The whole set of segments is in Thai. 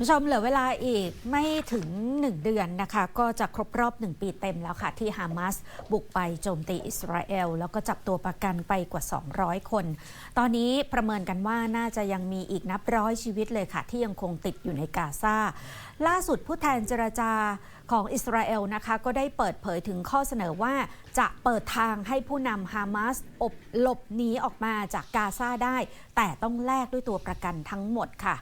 ผู้ชมเหลือเวลาอีกไม่ถึง 1 เดือนนะคะ ก็จะครบรอบ 1 ปีเต็มแล้วค่ะ ที่ฮามาสบุกไปโจมตีอิสราเอล แล้วก็จับตัวประกันไปกว่า 200 คน ตอนนี้ประเมินกันว่าน่าจะยังมีอีกนับร้อยชีวิตเลยค่ะ ที่ยังคงติดอยู่ในกาซาล่าสุดผู้แทนเจรจาของอิสราเอลนะคะ ก็ได้เปิดเผยถึงข้อเสนอว่าจะเปิดทางให้ผู้นำฮามาสอบหลบหนีออกมาจากกาซาได้ แต่ต้องแลกด้วยตัวประกันทั้งหมดค่ะ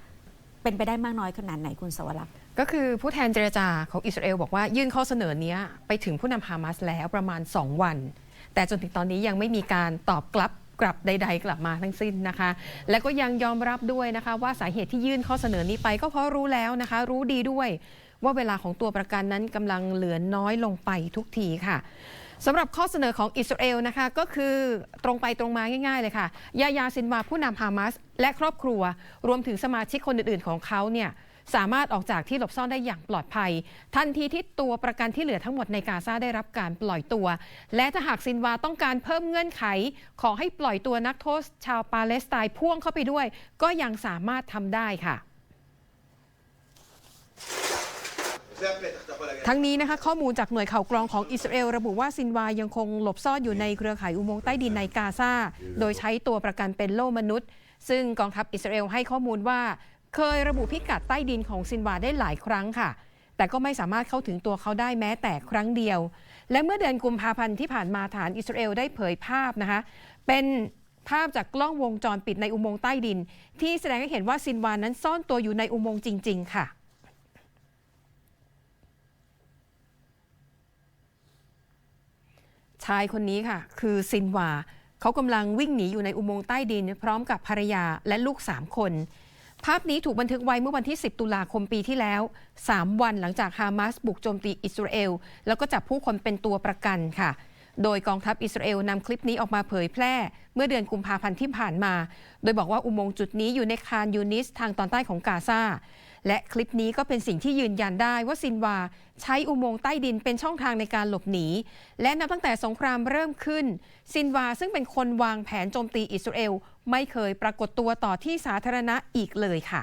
เป็นไปได้มากน้อยขนาดไหนคุณสวรักษ์ ก็คือผู้แทนเจรจาของอิสราเอลบอกว่ายื่นข้อเสนอเนี้ยไปถึงผู้นำฮามาสแล้วประมาณ 2 วัน แต่จนถึงตอนนี้ยังไม่มีการตอบกลับกลับใด ๆ กลับมาทั้งสิ้นนะคะ และก็ยังยอมรับด้วยนะคะ ว่าสาเหตุที่ยื่นข้อเสนอนี้ไปก็เพราะรู้แล้วนะคะ รู้ดีด้วยว่าเวลาของตัวประกันนั้นกำลังเหลือน้อยลงไปทุกทีค่ะ สำหรับข้อเสนอของอิสราเอลนะคะก็คือตรงไปตรงมาง่าย ๆ เลยค่ะ ยายาซินวาผู้นำฮามาสและครอบครัว รวมถึงสมาชิกคนอื่น ๆ ของเขาเนี่ยสามารถออกจากที่หลบซ่อนได้อย่างปลอดภัย ทันทีที่ตัวประกันที่เหลือทั้งหมดในกาซาได้รับการปล่อยตัว และถ้าหากซินวาต้องการเพิ่มเงื่อนไข ขอให้ปล่อยตัวนักโทษ ชาวปาเลสไตน์พ่วงเข้าไปด้วย ก็ยังสามารถทำได้ค่ะ ทั้งนี้นะคะข้อมูลจากหน่วยข่าวกรองของอิสราเอลระบุว่าซินวายังคงหลบซ่อนอยู่ในเครือข่ายอุโมงค์ใต้ดินในกาซาโดยใช้ตัวประกันเป็นโล่มนุษย์ ซึ่งกองทัพอิสราเอลให้ข้อมูลว่า เคยระบุพิกัดใต้ดินของซินวาได้หลายครั้งค่ะ แต่ก็ไม่สามารถเข้าถึงตัวเขาได้แม้แต่ครั้งเดียว และเมื่อเดือนกุมภาพันธ์ที่ผ่านมาฐานอิสราเอลได้เผยภาพนะคะ เป็นภาพจากกล้องวงจรปิดในอุโมงค์ใต้ดิน ที่แสดงให้เห็นว่าซินวานั้นซ่อนตัวอยู่ในอุโมงค์จริง ๆ ค่ะ ชายคนนี้ค่ะ คือซินวาเขากำลังวิ่งหนีอยู่ในอุโมงค์ใต้ดิน พร้อมกับภรรยาและลูก 3 คน ภาพนี้ถูกบันทึกไว้เมื่อวันที่ 10 ตุลาคมปีที่แล้ว 3 วันหลังจากฮามาสบุกโจมตีอิสราเอล แล้วก็จับผู้คนเป็นตัวประกันค่ะโดยกองทัพอิสราเอลนำคลิปนี้ออกมาเผยแพร่ เมื่อเดือนกุมภาพันธ์ที่ผ่านมา โดยบอกว่าอุโมงค์จุดนี้อยู่ในคานยูนิสทางตอนใต้ของกาซา และคลิปนี้ก็เป็นสิ่งที่ยืนยันได้ว่าซินวาใช้อุโมงค์ใต้ดินเป็นช่องทางในการหลบหนี และนับตั้งแต่สงครามเริ่มขึ้น ซินวาซึ่งเป็นคนวางแผนโจมตีอิสราเอล ไม่เคยปรากฏตัวต่อที่สาธารณะอีกเลยค่ะ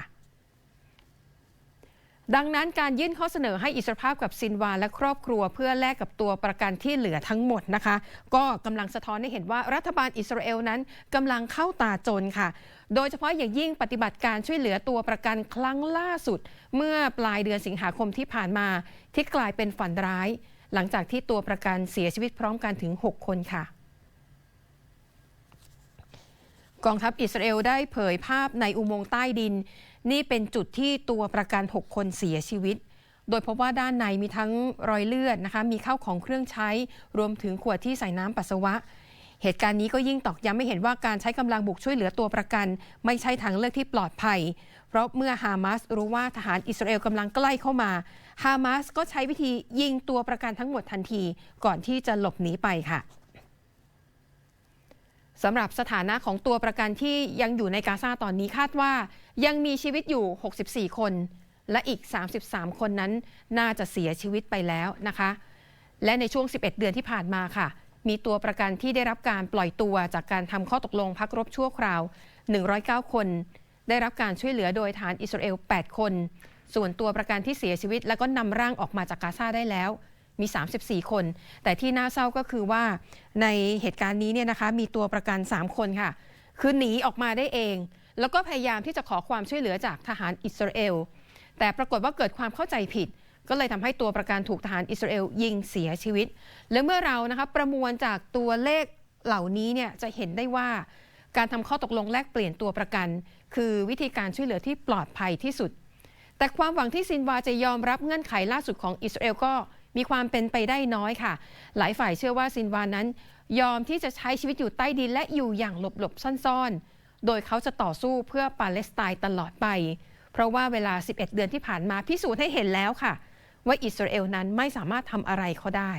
ดังนั้นการยื่นข้อเสนอให้อิสรภาพกับซินวาและครอบครัว เพื่อแลกกับตัวประกันที่เหลือทั้งหมดนะคะ ก็กำลังสะท้อนให้เห็นว่ารัฐบาลอิสราเอลนั้นกำลังเข้าตาจนค่ะ โดยเฉพาะอย่างยิ่งปฏิบัติการช่วยเหลือตัวประกันครั้งล่าสุด เมื่อปลายเดือนสิงหาคมที่ผ่านมา ที่กลายเป็นฝันร้าย หลังจากที่ตัวประกันเสียชีวิตพร้อมกันถึง 6 คนค่ะกองทัพอิสราเอลได้เผยภาพในอุโมงค์ใต้ดิน นี่เป็นจุดที่ตัวประกัน 6 คนเสียชีวิต โดยพบว่าด้านในมีทั้งรอยเลือดนะคะ มีข้าวของเครื่องใช้ รวมถึงขวดที่ใส่น้ำปัสสาวะ เหตุการณ์นี้ก็ยิ่งตอกย้ำไม่เห็นว่าการใช้กำลังบุกช่วยเหลือตัวประกัน ไม่ใช่ทางเลือกที่ปลอดภัย เพราะเมื่อฮามาสรู้ว่าทหารอิสราเอลกำลังใกล้เข้ามา ฮามาสก็ใช้วิธียิงตัวประกันทั้งหมดทันที ก่อนที่จะหลบหนีไปค่ะ สำหรับสถานะของตัวประกันที่ยังอยู่ในกาซาตอนนี้คาดว่า ยังมีชีวิตอยู่ 64 คน และอีก 33 คนนั้นน่าจะเสียชีวิตไปแล้วนะคะ และในช่วง 11 เดือนที่ผ่านมาค่ะ มีตัวประกันที่ได้รับการปล่อยตัวจากการทำข้อตกลงพักรบชั่วคราว 109 คน ได้รับการช่วยเหลือโดยฐานอิสราเอล 8 คน ส่วนตัวประกันที่เสียชีวิต แล้วก็นำร่างออกมาจากกาซาได้แล้ว มี 34 คน แต่ที่น่าเศร้าก็คือว่าในเหตุการณ์นี้เนี่ยนะคะมีตัวประกัน 3 คนค่ะ คือหนีออกมาได้เอง แล้วก็พยายามที่จะขอความช่วยเหลือจากทหารอิสราเอล แต่ปรากฏว่าเกิดความเข้าใจผิด ก็เลยทำให้ตัวประกันถูกทหารอิสราเอลยิงเสียชีวิต และเมื่อเรานะคะประมวลจากตัวเลขเหล่านี้เนี่ยจะเห็นได้ว่าการทำข้อตกลงแลกเปลี่ยนตัวประกัน คือวิธีการช่วยเหลือที่ปลอดภัยที่สุด แต่ความหวังที่ซินวาจะยอมรับเงื่อนไขล่าสุดของอิสราเอลก็ มีความเป็นไปได้น้อยค่ะ หลายฝ่ายเชื่อว่าซินวานั้น ยอมที่จะใช้ชีวิตอยู่ใต้ดินและอยู่อย่างหลบๆซ่อนๆ โดยเขาจะต่อสู้เพื่อปาเลสไตน์ตลอดไป เพราะว่าเวลา 11 เดือนที่ผ่านมาพิสูจน์ให้เห็นแล้วค่ะ ว่าอิสราเอลนั้นไม่สามารถทำอะไรเขาได้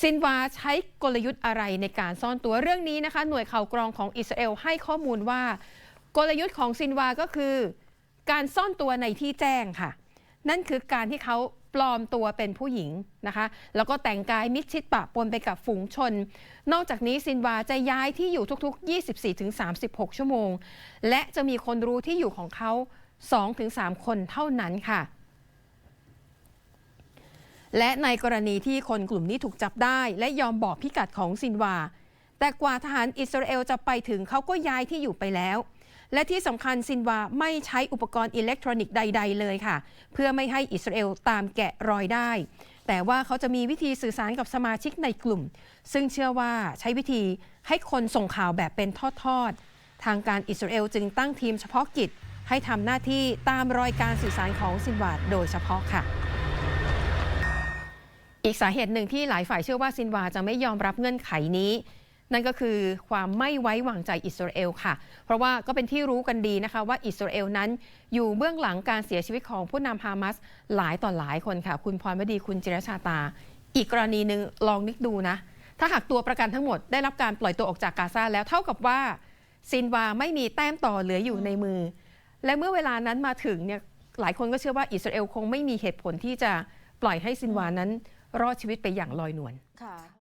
ซินวาใช้กลยุทธ์อะไรในการซ่อนตัวเรื่องนี้นะคะ หน่วยข่าวกรองของอิสราเอลให้ข้อมูลว่า กลยุทธ์ของซินวาก็คือ การซ่อนตัวในที่แจ้งค่ะ นั่นคือการที่เขา ปลอมตัวเป็นผู้หญิงนะคะ แล้วก็แต่งกายมิดชิดปะปนไปกับฝูงชน นอกจากนี้ซินวาจะย้ายที่อยู่ทุก ๆ 24-36 ชั่วโมง และจะมีคนรู้ที่อยู่ของเขา 2-3 คนเท่านั้นค่ะ และในกรณีที่คนกลุ่มนี้ถูกจับได้ และยอมบอกพิกัดของซินวา แต่กว่าทหารอิสราเอลจะไปถึงเขาก็ย้ายที่อยู่ไปแล้ว และที่สำคัญซินวาไม่ใช้อุปกรณ์อิเล็กทรอนิกส์ใด ๆ เลยค่ะ เพื่อไม่ให้อิสราเอลตามแกะรอยได้ แต่ว่าเขาจะมีวิธีสื่อสารกับสมาชิกในกลุ่ม ซึ่งเชื่อว่าใช้วิธีให้คนส่งข่าวแบบเป็นทอดๆ ทางการอิสราเอลจึงตั้งทีมเฉพาะกิจ ให้ทำหน้าที่ตามรอยการสื่อสารของซินวาโดยเฉพาะค่ะอีกสาเหตุหนึ่งที่หลายฝ่ายเชื่อว่าซินวาจะไม่ยอมรับเงื่อนไขนี้ นั่นก็คือความไม่ไว้วางใจอิสราเอลค่ะ เพราะว่าก็เป็นที่รู้กันดีนะคะว่าอิสราเอลนั้นอยู่เบื้องหลังการเสียชีวิตของผู้นำฮามาสหลายต่อหลายคนค่ะ คุณพรวดีคุณจิรชาตา อีกกรณีหนึ่งลองนึกดูนะ ถ้าหากตัวประกันทั้งหมดได้รับการปล่อยตัวออกจากกาซาแล้วเท่ากับว่าซินวาไม่มีแต้มต่อเหลืออยู่ในมือ และเมื่อเวลานั้นมาถึงเนี่ยหลายคนก็เชื่อว่าอิสราเอลคงไม่มีเหตุผลที่จะปล่อยให้ซินวานั้นรอดชีวิตไปอย่างลอยนวลค่ะ